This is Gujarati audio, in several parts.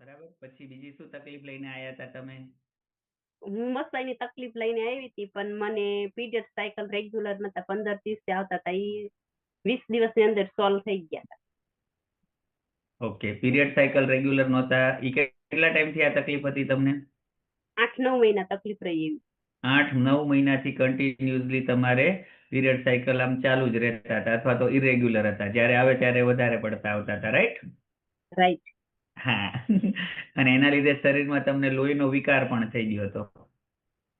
બરાબર? પછી બીજી શું તકલીફ લઈને આયા હતા તમે? હું મસાઈની તકલીફ લઈને આવી હતી પણ મને પીરિયડ સાયકલ રેગ્યુલર નતા પંદર દિવસે આવતા હતા એ વીસ દિવસની અંદર સોલ્વ થઈ ગયા હતા ઓકે પીરિયડ સાયકલ રેગ્યુલર નહોતા એ કેટલા ટાઈમથી આ તકલીફ હતી તમને? આઠ નવ મહિના તકલીફ રહી એવી. આઠ નવ મહિનાથી કન્ટિન્યુઅસલી તમારે પીરિયડ સાયકલ આમ ચાલુ જ રહેતા હતા અથવા તો ઇરેગ્યુલર હતા જ્યારે આવે ત્યારે વધારે પડતા આવતા હતા રાઈટ રાઈટ હા. અને એના લીધે શરીરમાં તમને લોહીનો વિકાર પણ થઈ ગયો હતો.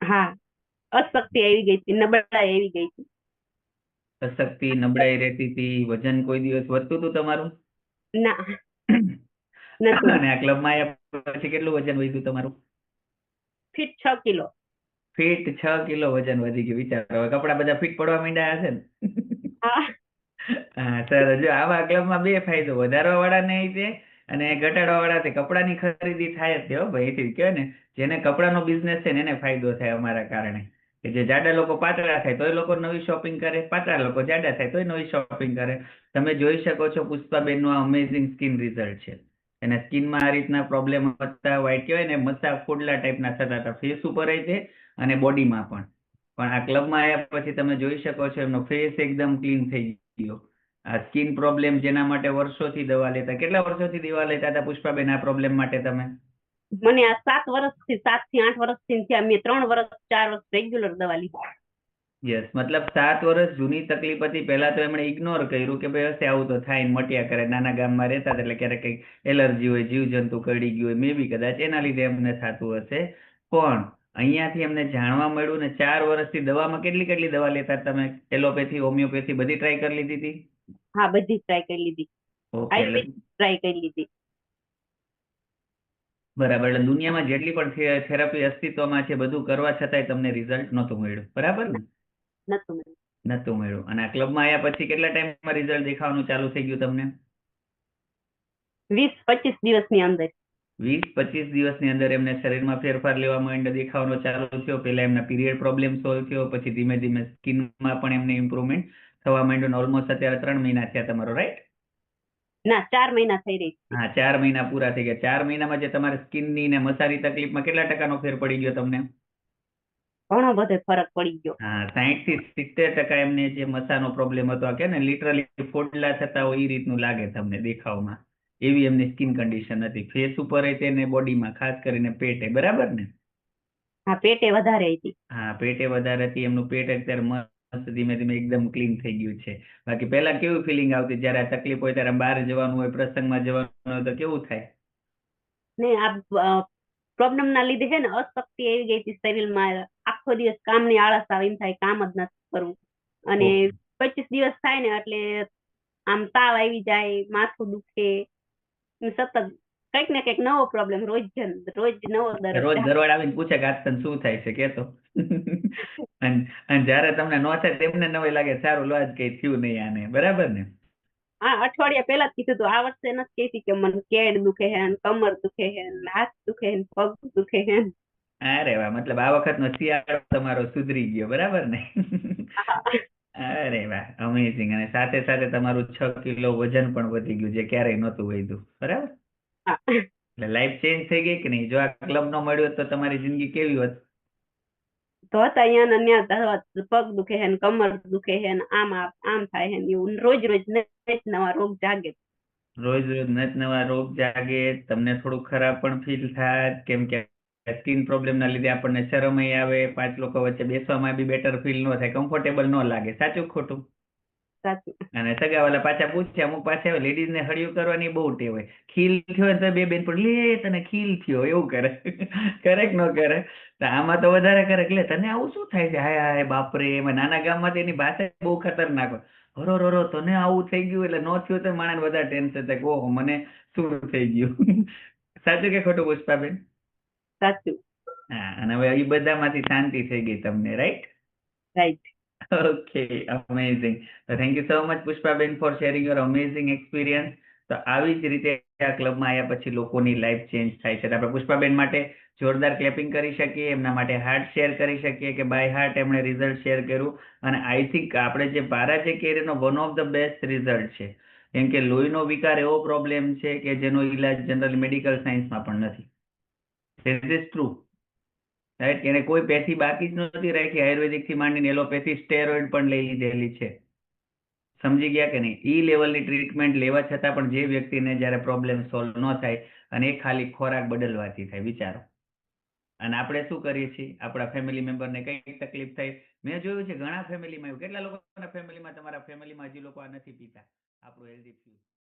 હા. અશક્તિ આવી ગઈ હતી નબળાઈ આવી ગઈ હતી. અશક્તિ નબળાઈ રહેતી હતી વજન કોઈ દિવસ વધતું હતું તમારું? ના. અને આ ક્લબમાં આવ્યા પછી કેટલું વજન વધ્યું તમારું? ફીટ છ કિલો. ફીટ છ કિલો વજન વધી ગયું. વિચારો હવે કપડા બધા ફીટ પડવા માંડ્યા હશે ને? હા. સર જો આવા ક્લબમાં બે ફાયદો. વધારવા વાળાને ઈ છે અને ઘટાડવા વાળા કપડાની ખરીદી થાય જ છે હો ભાઈ કહેવાય ને, જેને કપડાનો બિઝનેસ છે ને એને ફાયદો થાય અમારા કારણે. કે જે જાડા લોકો પાતળા થાય તો એ લોકો નવી શોપિંગ કરે, પાતળા લોકો જાડા થાય તો નવી શોપિંગ કરે. તમે જોઈ શકો છો પુષ્પાબેનનું આ અમેઝિંગ સ્કિન રિઝલ્ટ છે. અને સ્કિનમાં આ રીતના પ્રોબ્લેમ હતા વાઇટ કહેવાય ને, મસા ફોડલા ટાઈપના થતા હતા. ફેસ ઉપર તે અને બોડીમાં પણ. પણ આ ક્લબમાં આવ્યા પછી તમે જોઈ શકો છો એમનો ફેસ એકદમ ક્લીન થઈ ગયો. આ સ્કિન પ્રોબ્લેમ જેના માટે વર્ષોથી દવા લેતા. કેટલા વર્ષોથી દવા લેતા હતા પુષ્પાબેન આ પ્રોબ્લેમ માટે તમે? મને આ સાત વર્ષથી સાતથી આઠ વર્ષથી થયા. મેં ત્રણ વર્ષ ચાર વર્ષ રેગ્યુલર દવા લીધી. યસ મતલબ સાત વર્ષ જૂની તકલીફ હતી. પહેલા તો એમણે ઇગ્નોર કર્યું કે ભાઈ હશે આવું તો થાય મટ્યા કરે. નાના ગામમાં રહેતા હતા એટલે ક્યારેક કંઈક એલર્જી હોય જીવજંતુ કરડી ગયું હોય મે બી કદાચ એના લીધે એમને થતું હશે. પણ અહીંયાથી એમને જાણવા મળ્યું ને ચાર વર્ષથી દવામાં કેટલી કેટલી દવા લેતા તમે? એલોપેથી હોમિયોપેથી બધી ટ્રાય કરી લીધી હતી? હા બધી ટ્રાય કરી લીધી. ટ્રાય કરી લીધી. બરાબર એટલે દુનિયામાં જેટલી પણ થેરાપી અસ્તિત્વમાં છે બધું કરવા છતાંય તમને રિઝલ્ટ નહોતું મળ્યું. બરાબર ને? મળ્યું. નહોતું મળ્યું. અને આ ક્લબમાં આવ્યા પછી કેટલા ટાઈમમાં રિઝલ્ટ દેખાવાનું ચાલુ થઈ ગયું તમને? વીસ પચીસ દિવસની અંદર. વીસ પચીસ દિવસની અંદર એમને શરીરમાં ફેરફાર લેવા માંડ્યો દેખાવાનો ચાલુ થયો. પહેલા એમના પીરિયડ પ્રોબ્લેમ સોલ્વ થયો પછી ધીમે ધીમે સ્કિનમાં પણ એમને ઇમ્પ્રુવમેન્ટ થવા માંડ્યું ઓલમોસ્ટ અત્યારે ત્રણ મહિના થયા તમારો રાઈટ ના ચાર મહિના થઈ રહી હા ચાર મહિના પૂરા થઈ ગયા. ચાર મહિનામાં જે તમારે સ્કિનની ને મસાની તકલીફમાં કેટલા ટકાનો ફેર પડી ગયો તમને? ઘણો બધો ફરક પડી ગયો. હા સાઈઠથી સિત્તેર ટકા એમને જે મસાનો પ્રોબ્લેમ હતો કે ને લિટરલી ફોડલા થતા હોય એ રીતનું લાગે તમને દેખાવમાં. એવી એમની સ્કિન કન્ડિશન હતી. ફેસ ઉપર તેને બોડીમાં ખાસ કરીને પેટે બરાબર ને? હા પેટે વધારે હતી. હા પેટે વધારે હતી. એમનું પેટ અત્યારે મસ્ત ધીમે ધીમે એકદમ ક્લીન થઈ ગયું છે. બાકી પહેલા કેવું ફિલિંગ આવતી? જ્યારે આ તકલીફ હોય ત્યારે બહાર જવાનું હોય પ્રસંગમાં જવાનું હોય તો કેવું થાય? ને આ પ્રોબ્લેમ ના લીધે છે ને અશક્તિ આવી ગઈ હતી શરીરમાં. આખો દિવસ કામની આળસ આવે એમ થાય કામ જ નથી કરવું. અને પચીસ દિવસ થાય ને એટલે આમ તાવ આવી જાય માથું દુખે. સતત કંઈક ને કંઈક નવો પ્રોબ્લેમ રોજ રોજ નવો રોજ ઘરવાળા આવીને પૂછે કે આજ તને શું થાય છે? કેતો. અને અને જ્યારે તમને નો થાય તેમને નવાઈ લાગે સારું લો આજ કઈ થયું નહીં આને. બરાબર ને? હા અઠવાડિયા પહેલા જ કીધું હતું આ વર્ષે નથી કહેતી કે મને કેડ દુખે હે કમર દુખે હે હાથ દુખે હે પગ દુખે હે. અરે વાહ મતલબ આ વખતનો શિયાળો તમારો સુધરી ગયો બરાબર ને? અરે વાહ અમેઝિંગ અને સાથે સાથે તમારું છ કિલો વજન પણ વધી ગયું જે ક્યારેય નહોતું વધ્યું બરાબર? એટલે લાઈફ ચેન્જ થઈ ગઈ કે નહીં? જો આ ક્લબ નો મળ્યો તો તમારી જિંદગી કેવી હોત? તો હતા અહીંયા ને ત્યાં પગ દુખે હે ને કમર દુખે હે ને આમ આમ થાય હે એવું. રોજ રોજ નવા નવા રોગ જાગે. રોજ રોજ નત નવા રોગ જાગે. તમને થોડું ખરાબ પણ ફીલ થાય. કેમ કે સ્કિન પ્રોબ્લેમ ના લીધે આપણને શરમ આવે. પાંચ લોકો વચ્ચે બેસવામાં બી બેટર ફીલ ન થાય. કમ્ફર્ટેબલ ન લાગે. સાચું ખોટું? સાચું. સગા વાલા પાછા પૂછ્યા અમુક પાસે લેડીઝ ને હળિયું કરવાની બહુ ટેવ હોય. ખીલ થયો તો બે બેન પણ લે તને ખીલ થયો. એવું કરે. કરે કે ન કરે. તો આમાં તો વધારે કરે એટલે લે તને આવું શું થાય છે? હાય હાય બાપરે એમાં નાના ગામમાં તો એની ભાષા બહુ ખતરનાક હોય. હરો રો તને આવું થઈ ગયું એટલે નો થયું તો માણસ વધારે ટેન્શન થાય. કે ઓહો મને શું થઈ ગયું? સાચું કે ખોટું પુષ્પાબેન? સાચું. હા અને હવે એ બધામાંથી શાંતિ થઈ ગઈ તમને right? Right. Okay, amazing. Thank you so much Pushpaben for sharing your amazing experience તો આવી જ રીતે આ ક્લબમાં આવ્યા પછી લોકોની લાઈફ ચેન્જ થાય છે. આપણે પુષ્પાબેન માટે જોરદાર ક્લેપિંગ કરી શકીએ એમના માટે હાર્ટ શેર કરી શકીએ કે બાય હાર્ટ એમણે રિઝલ્ટ શેર કર્યું. અને આઈ થિંક આપણે જે પારા જે કેરીનો one of the best result છે. કેમ કે લોહીનો વિકાર એવો પ્રોબ્લેમ છે કે જેનો ઈલાજ જનરલ મેડિકલ સાયન્સમાં પણ નથી. ઇઝ ટ્રુ રાઈટ એને કોઈ પેથી બાકી જ નથી રાખી. આયુર્વેદિકથી માંડીને એલોપેથી સ્ટેરોઇડ પણ લઈ લીધેલી છે. સમજી ગયા કે નહીં? ઈ લેવલની ટ્રીટમેન્ટ લેવા છતાં પણ જે વ્યક્તિને જ્યારે પ્રોબ્લેમ સોલ્વ ન થાય અને એ ખાલી ખોરાક બદલવાથી થાય, વિચારો. અને આપણે શું કરીએ છીએ? આપણા ફેમિલી મેમ્બરને કઈ તકલીફ થાય. મેં જોયું છે ઘણા ફેમિલીમાં એવું. કેટલા લોકોના ફેમિલીમાં તમારા ફેમિલીમાં હજી લોકો આ નથી પીતા? આપણું હેલ્ધી ફ્યુઝ